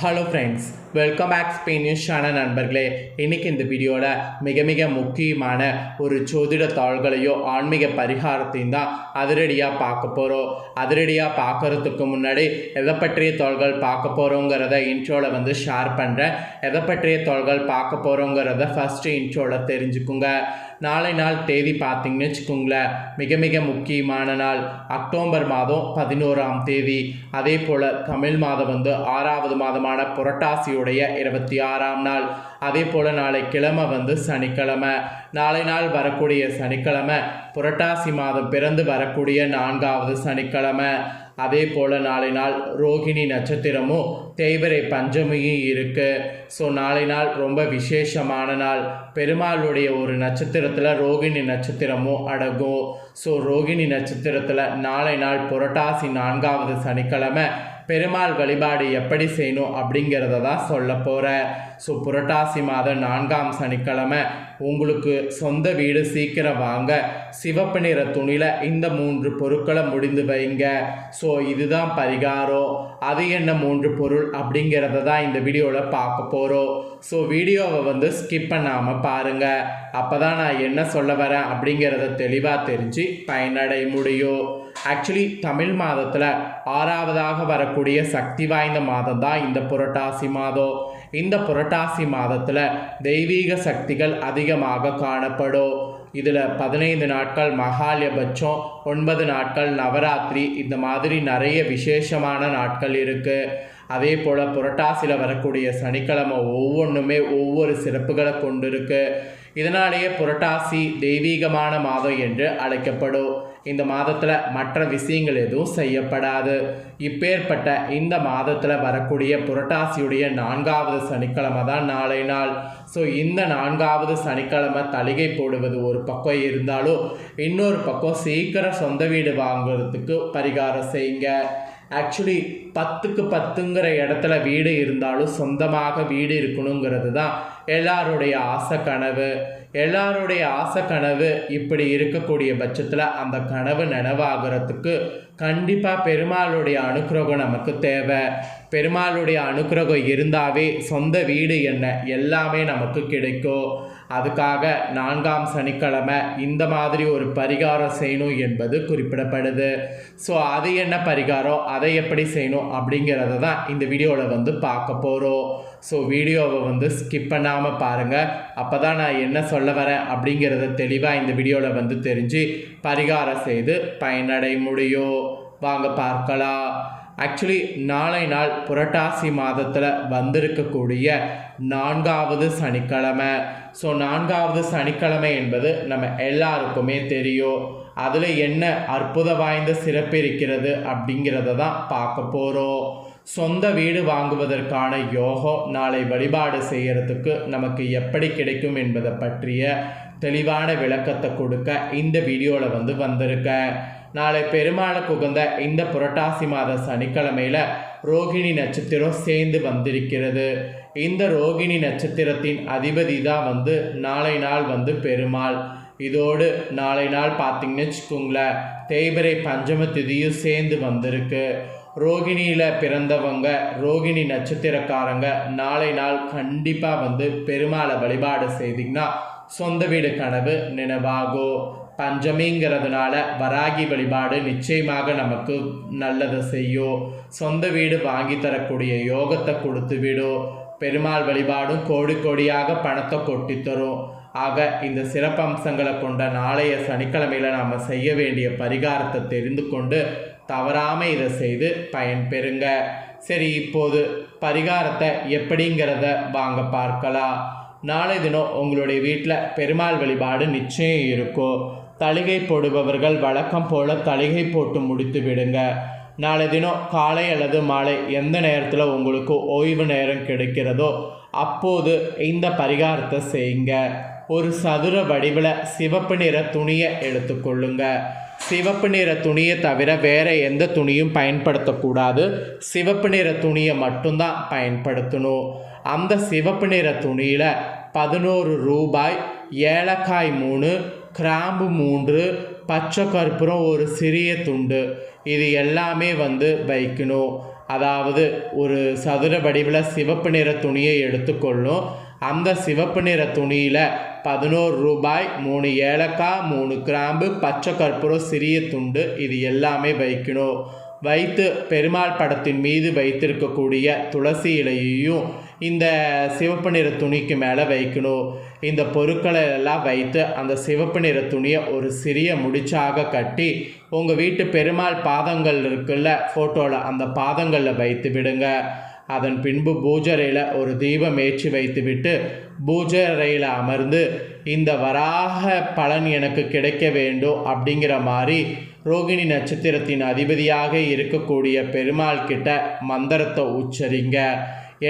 Hello friends welcome back Spain news channel நண்பர்களே. இன்றைக்கி இந்த வீடியோவில் மிக மிக முக்கியமான ஒரு ஜோதிட தாள்களையோ ஆன்மீக பரிகாரத்தையும் தான் அதிரடியாக பார்க்க போகிறோம் அதிரடியாக பார்க்கறதுக்கு முன்னாடி எதை பற்றிய தாள்கள் பார்க்க போகிறோங்கிறத இன்ட்ரோவில் வந்து ஷேர் பண்ணுறேன் எதை பற்றிய தாள்கள் பார்க்க போகிறோங்கிறத ஃபஸ்ட்டு இன்ட்ரோவில் தெரிஞ்சுக்குங்க. நாளை நாள் தேதி பார்த்தீங்கன்னு வச்சுக்கோங்களேன் மிக மிக முக்கியமான நாள். அக்டோபர் மாதம் பதினோராம் தேதி. அதே போல் தமிழ் மாதம் வந்து ஆறாவது மாதமான புரட்டாசியுடைய இருபத்தி ஆறாம் நாள். அதே போல் நாளை கிழமை வந்து சனிக்கிழமை. நாளை நாள் வரக்கூடிய சனிக்கிழமை புரட்டாசி மாதம் பிறந்து வரக்கூடிய நான்காவது சனிக்கிழமை. அதே போல் நாளை நாள் ரோகிணி நட்சத்திரமும் தேய்பிரை பஞ்சமியும் இருக்குது ஸோ நாளை நாள் ரொம்ப விசேஷமான நாள். பெருமாளுடைய ஒரு நட்சத்திரத்தில் ரோகிணி நட்சத்திரமும் அடங்கும். ஸோ ரோகிணி நட்சத்திரத்தில் நாளை நாள் புரட்டாசி நான்காவது சனிக்கிழமை பெருமாள் வழிபாடு எப்படி செய்யணும் அப்படிங்கிறத தான் சொல்ல போகிறேன் ஸோ புரட்டாசி மாதம் நான்காம் சனிக்கிழமை உங்களுக்கு சொந்த வீடு சீக்கிரம் வாங்க. சிவப்பு நிற துணியில் இந்த மூன்று பொருட்களை முடிந்து வைங்க. ஸோ இதுதான் பரிகாரம். அது என்ன மூன்று பொருள் அப்படிங்கிறத தான் இந்த வீடியோவில் பார்க்க போகிறோம் ஸோ வீடியோவை வந்து ஸ்கிப் பண்ணாமல் பாருங்கள் அப்போ தான் நான் என்ன சொல்ல வரேன் அப்படிங்கிறத தெளிவாக தெரிஞ்சு பயனடைய முடியும். ஆக்சுவலி தமிழ் மாதத்தில் ஆறாவதாக வரக்கூடிய சக்தி வாய்ந்த மாதம் தான் இந்த புரட்டாசி மாதம். இந்த புரட்டாசி மாதத்தில் தெய்வீக சக்திகள் அதிகமாக காணப்படும். இதில் பதினைந்து நாட்கள் மகாலயபட்சம் ஒன்பது நாட்கள் நவராத்திரி இந்த மாதிரி நிறைய விசேஷமான நாட்கள் இருக்குது அதே போல் புரட்டாசியில் வரக்கூடிய சனிக்கிழமை ஒவ்வொன்றுமே ஒவ்வொரு சிறப்புகளை கொண்டு இருக்குது இதனாலேயே புரட்டாசி தெய்வீகமான மாதம் என்று அழைக்கப்படும். இந்த மாதத்தில் மற்ற விஷயங்கள் எதுவும் செய்யப்படாது. இப்பேற்பட்ட இந்த மாதத்தில் வரக்கூடிய புரட்டாசியுடைய நான்காவது சனிக்கிழமை தான் நாளை நாள். ஸோ இந்த நான்காவது சனிக்கிழமை தலிகை போடுவது ஒரு பக்கம் இருந்தாலும் இன்னொரு பக்கம் சீக்கிரம் சொந்த வீடு வாங்குறதுக்கு பரிகாரம் செய்யுங்க. ஆக்சுவலி பத்துக்கு பத்துங்கிற இடத்துல வீடு இருந்தாலும் சொந்தமாக வீடு இருக்கணுங்கிறது தான் எல்லாருடைய ஆசை கனவு எல்லாருடைய ஆசை கனவு இப்படி இருக்கக்கூடிய பட்சத்தில் அந்த கனவு நனவாகிறதுக்கு கண்டிப்பாக பெருமாளுடைய அனுக்கிரகம் நமக்கு தேவை. பெருமாளுடைய அனுக்கிரகம் இருந்தாவே சொந்த வீடு என்ன? எல்லாமே நமக்கு கிடைக்கும். அதுக்காக நான்காம் சனிக்கிழமை இந்த மாதிரி ஒரு பரிகாரம் செய்யணும் என்பது குறிப்பிடப்படுது. ஸோ அது என்ன பரிகாரம்? அதை எப்படி செய்யணும் அப்படிங்கிறத தான் இந்த வீடியோவில் வந்து பார்க்க போகிறோம் ஸோ வீடியோவை வந்து ஸ்கிப் பண்ணாமல் பாருங்கள் அப்போ தான் நான் என்ன சொல்ல வரேன் அப்படிங்கிறத தெளிவாக இந்த வீடியோவில் வந்து தெரிஞ்சு பரிகாரம் செய்து பயனடை முடியும் வாங்க பார்க்கலாம். ஆக்சுவலி நாளை நாள் புரட்டாசி மாதத்தில் வந்திருக்கக்கூடிய நான்காவது சனிக்கிழமை. ஸோ நான்காவது சனிக்கிழமை என்பது நம்ம எல்லாருக்குமே தெரியும். அதில் என்ன அற்புத வாய்ந்த சிறப்பு இருக்கிறது அப்படிங்கிறத தான் பார்க்க போகிறோம் சொந்த வீடு வாங்குவதற்கான யோகம் நாளை வழிபாடு செய்கிறதுக்கு நமக்கு எப்படி கிடைக்கும் என்பதை பற்றிய தெளிவான விளக்கத்தை கொடுக்க இந்த வீடியோவில் வந்து வந்திருக்கேன் நாளை பெருமாளுக்கு உகந்த இந்த புரட்டாசி மாத சனிக்கிழமையில் ரோகிணி நட்சத்திரம் சேர்ந்து வந்திருக்கிறது. இந்த ரோகிணி நட்சத்திரத்தின் அதிபதி தான் வந்து நாளை நாள் வந்து பெருமாள். இதோடு நாளை நாள் பார்த்தீங்கன்னு வச்சுக்கோங்களேன் தேய்பிரை பஞ்சம திதியும் சேர்ந்து வந்திருக்கு. ரோகிணியில் பிறந்தவங்க ரோகிணி நட்சத்திரக்காரங்க நாளை நாள் கண்டிப்பாக வந்து பெருமாளை வழிபாடு செய்திங்கன்னா சொந்த வீடு கனவு நினைவாகும் பஞ்சமிங்கிறதுனால வராகி வழிபாடு நிச்சயமாக நமக்கு நல்லதை செய்யும் சொந்த வீடு வாங்கி தரக்கூடிய யோகத்தை கொடுத்து விடும் பெருமாள் வழிபாடும் கோடி கோடியாக பணத்தை கொட்டி தரும். ஆக இந்த சிறப்பம்சங்களை கொண்ட நாளைய சனிக்கிழமையில் நாம் செய்ய வேண்டிய பரிகாரத்தை தெரிந்து கொண்டு தவறாமல் இதை செய்து பயன்பெறுங்க. சரி இப்போது பரிகாரத்தை எப்படிங்கிறத வாங்க பார்க்கலாம். நாளை தினம் உங்களுடைய வீட்டில் பெருமாள் வழிபாடு நிச்சயம் இருக்கும். தலிகை போடுபவர்கள் வழக்கம் போல தலிகை போட்டு முடித்து விடுங்க. நாளை தினம் காலை அல்லது மாலை எந்த நேரத்தில் உங்களுக்கு ஓய்வு நேரம் கிடைக்கிறதோ அப்போது இந்த பரிகாரத்தை செய்யுங்க. ஒரு சதுர வடிவில் சிவப்பு நிற துணியை எடுத்துக்கொள்ளுங்க சிவப்பு நிற துணியை தவிர வேறு எந்த துணியும் பயன்படுத்தக்கூடாது சிவப்பு நிற துணியை மட்டும்தான் பயன்படுத்தணும். அந்த சிவப்பு நிற துணியில் பதினோரு ரூபாய் ஏலக்காய் மூணு கிராம்பு மூன்று பச்சை கற்பூரம் ஒரு சிறிய துண்டு. இது எல்லாமே வந்து வைக்கணும். அதாவது ஒரு சதுர வடிவில் சிவப்பு நிற துணியை எடுத்துக்கொள்ளும் அந்த சிவப்பு நிற துணியில் பதினோரு ரூபாய் மூணு ஏலக்காய் மூணு கிராம்பு பச்சை கற்பூரம் சிறிய துண்டு இது எல்லாமே வைக்கணும். வைத்து பெருமாள் படத்தின் மீது வைத்திருக்கக்கூடிய துளசி இலையையும் இந்த சிவப்பு நிற துணிக்கு மேலே வைக்கணும். இந்த பொருட்களை எல்லாம் வைத்து அந்த சிவப்பு நிற துணியை ஒரு சிறிய முடிச்சாக கட்டி உங்கள் வீட்டு பெருமாள் பாதங்கள் இருக்குல்ல ஃபோட்டோவில் அந்த பாதங்களில் வைத்து விடுங்க. அதன் பின்பு பூஜரையில் ஒரு தீபம் ஏற்றி வைத்துவிட்டு பூஜரையில் அமர்ந்து இந்த வராக பலன் எனக்கு கிடைக்க வேண்டும் அப்படிங்கிற மாதிரி ரோகிணி நட்சத்திரத்தின் அதிபதியாக இருக்கக்கூடிய பெருமாள் கிட்ட மந்திரத்தை உச்சரிங்க.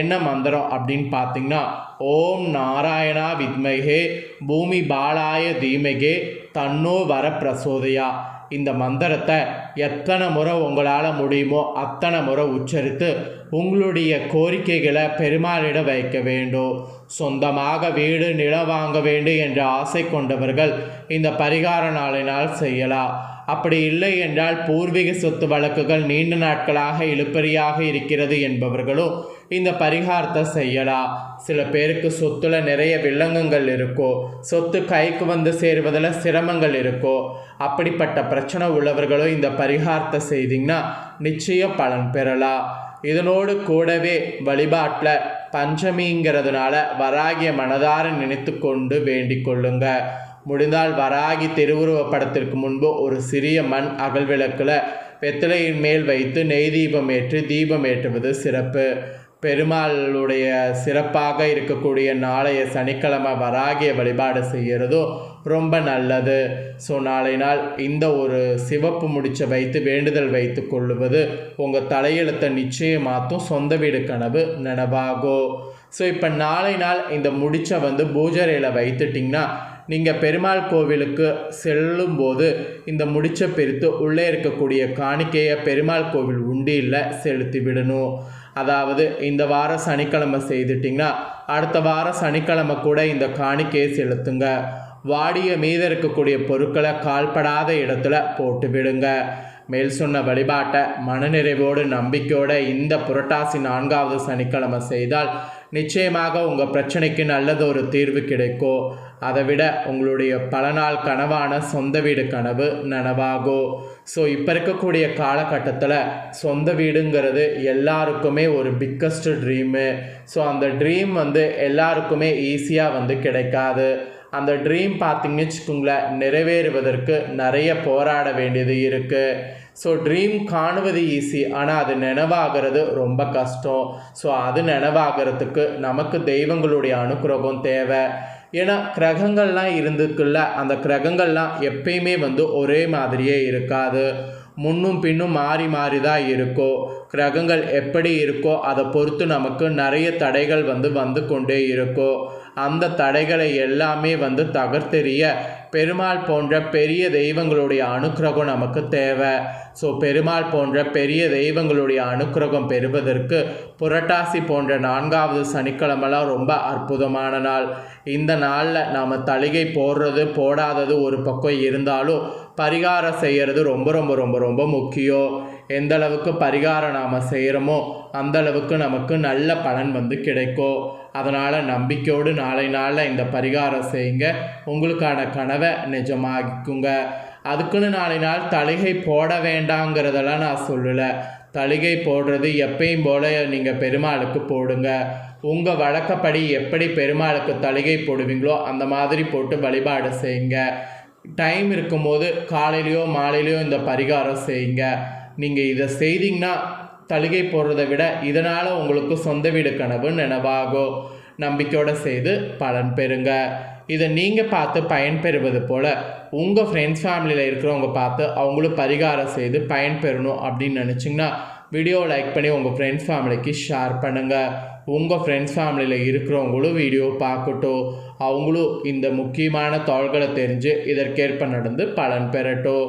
என்ன மந்திரம்? அப்படின்னு பார்த்தீங்கன்னா ஓம் நாராயணா வித்மகே பூமி பாலாய தீமகே தன்னோ வர பிரசோதையா. இந்த மந்திரத்தை எத்தனை முறை உங்களால் முடியுமோ அத்தனை முறை உச்சரித்து உங்களுடைய கோரிக்கைகளை பெருமாளிடம் வைக்க வேண்டும். சொந்தமாக வீடு நிலம் வாங்க வேண்டும் என்ற ஆசை கொண்டவர்கள் இந்த பரிகார நாளினால் செய்யலாம். அப்படி இல்லை என்றால் பூர்வீக சொத்து வழக்குகள் நீண்ட நாட்களாக இழுப்பறியாக இருக்கிறது என்பவர்களும் இந்த பரிகாரத்தை செய்யலாம் சில பேருக்கு சொத்துல நிறைய வில்லங்கங்கள் இருக்கோ சொத்து கைக்கு வந்து சேருவதில் சிரமங்கள் இருக்கோ அப்படிப்பட்ட பிரச்சனை உள்ளவர்களும் இந்த பரிகாரத்தை செய்தீங்கன்னா நிச்சயம் பலன் பெறலாம் இதனோடு கூடவே வழிபாட்டில் பஞ்சமிங்கிறதுனால வராகிய மனதார நினைத்து கொண்டு வேண்டிக் கொள்ளுங்க. முடிந்தால் வராகி திருவுருவ படத்திற்கு முன்பு ஒரு சிறிய மண் அகல் விளக்கில் வெத்தலையின் மேல் வைத்து நெய் தீபம் ஏற்றி தீபம் ஏற்றுவது சிறப்பு. பெருமாளுடைய சிறப்பாக இருக்கக்கூடிய நாளைய சனிக்கிழமை வராகிய வழிபாடு செய்கிறதும் ரொம்ப நல்லது. ஸோ நாளை நாள் இந்த ஒரு சிவப்பு முடிச்ச வைத்து வேண்டுதல் வைத்து கொள்ளுவது உங்கள் தலையெழுத்தை நிச்சயமாற்றும் சொந்த வீடு கனவு நனவாகும் ஸோ இப்போ நாளை நாள் இந்த முடிச்ச வந்து பூஜரையில் வைத்துட்டிங்கன்னா நீங்கள் பெருமாள் கோவிலுக்கு செல்லும்போது இந்த முடிச்ச பிரித்து உள்ளே இருக்கக்கூடிய காணிக்கையை பெருமாள் கோவில் உண்டியில் செலுத்தி விடணும். அதாவது இந்த வாரம் சனிக்கிழமை செய்துட்டிங்கன்னா அடுத்த வாரம் சனிக்கிழமை கூட இந்த காணிக்கையை செலுத்துங்க வாடிய மீத இருக்கக்கூடிய பொருட்களை கால்படாத இடத்துல போட்டு விடுங்க. மேல் சொன்ன வழிபாட்டை மனநிறைவோடு நம்பிக்கையோடு இந்த புரட்டாசி நான்காவது சனிக்கிழமை செய்தால் நிச்சயமாக உங்கள் பிரச்சனைக்கு நல்லது ஒரு தீர்வு கிடைக்கும் அதை விட உங்களுடைய பல நாள் கனவான சொந்த வீடு கனவு நனவாகும் ஸோ இப்போ இருக்கக்கூடிய காலகட்டத்தில் சொந்த வீடுங்கிறது எல்லாருக்குமே ஒரு பிக்கஸ்ட் ட்ரீமு ஸோ அந்த ட்ரீம் வந்து எல்லாருக்குமே ஈஸியாக வந்து கிடைக்காது. அந்த ட்ரீம் பார்த்தீங்கன்னு வச்சுக்கோங்களேன் நிறைவேறுவதற்கு நிறைய போராட வேண்டியது இருக்குது ஸோ ட்ரீம் காணுவது ஈஸி ஆனால் அது நினைவாகிறது ரொம்ப கஷ்டம். ஸோ அது நினைவாகிறதுக்கு நமக்கு தெய்வங்களுடைய அனுக்கிரகம் தேவை. ஏன்னா கிரகங்கள்லாம் இருந்துக்குள்ள அந்த கிரகங்கள்லாம் எப்பயுமே வந்து ஒரே மாதிரியே இருக்காது. முன்னும் பின்னும் மாறி மாறி தான் இருக்கோ கிரகங்கள் எப்படி இருக்கோ அதை பொறுத்து நமக்கு நிறைய தடைகள் வந்து வந்து கொண்டே இருக்கோ. அந்த தடைகளை எல்லாமே வந்து தகர்த்தெறிய பெருமாள் போன்ற பெரிய தெய்வங்களுடைய அனுக்கிரகம் நமக்கு தேவை. ஸோ பெருமாள் போன்ற பெரிய தெய்வங்களுடைய அனுக்கிரகம் பெறுவதற்கு புரட்டாசி போன்ற நான்காவது சனிக்கிழமெல்லாம் ரொம்ப அற்புதமான நாள். இந்த நாளில் நாம் தளிகை போடுறது போடாதது ஒரு பக்கம் இருந்தாலும் பரிகாரம் செய்கிறது ரொம்ப ரொம்ப ரொம்ப ரொம்ப முக்கியம். எந்த அளவுக்கு பரிகாரம் நாம் செய்கிறோமோ அந்த அளவுக்கு நமக்கு நல்ல பலன் வந்து கிடைக்கும். அதனால் நம்பிக்கையோடு நாளை நாளில் இந்த பரிகாரம் செய்யுங்க. உங்களுக்கான கனவை நிஜமாக்குங்க அதுக்குன்னு நாளை நாள் தலிகை போட வேண்டாங்கிறதெல்லாம் நான் சொல்லலை. தலிகை போடுறது எப்பயும் போல் நீங்கள் பெருமாளுக்கு போடுங்க. உங்கள் வழக்கப்படி எப்படி பெருமாளுக்கு தலிகை போடுவீங்களோ அந்த மாதிரி போட்டு வழிபாடு செய்யுங்க. டைம் இருக்கும்போது காலையிலையோ மாலையிலையோ இந்த பரிகாரம் செய்யுங்க. நீங்கள் இதை செய்தீங்கன்னா தலுகை போடுறதை விட இதனால் உங்களுக்கு சொந்த வீடு கனவு நினைவாகும் நம்பிக்கையோடு செய்து பலன் பெறுங்க. இதை நீங்கள் பார்த்து பயன்பெறுவது போல் உங்கள் ஃப்ரெண்ட்ஸ் ஃபேமிலியில் இருக்கிறவங்க பார்த்து அவங்களும் பரிகாரம் செய்து பயன்பெறணும் அப்படின்னு நினச்சிங்கன்னா வீடியோ லைக் பண்ணி உங்கள் ஃப்ரெண்ட்ஸ் ஃபேமிலிக்கு ஷேர் பண்ணுங்கள் உங்கள் ஃப்ரெண்ட்ஸ் ஃபேமிலியில் இருக்கிறவங்களும் வீடியோ பார்க்கட்டும். அவங்களும் இந்த முக்கியமான தாள்களை தெரிஞ்சு இதற்கேற்ப நடந்து பலன் பெறட்டும்.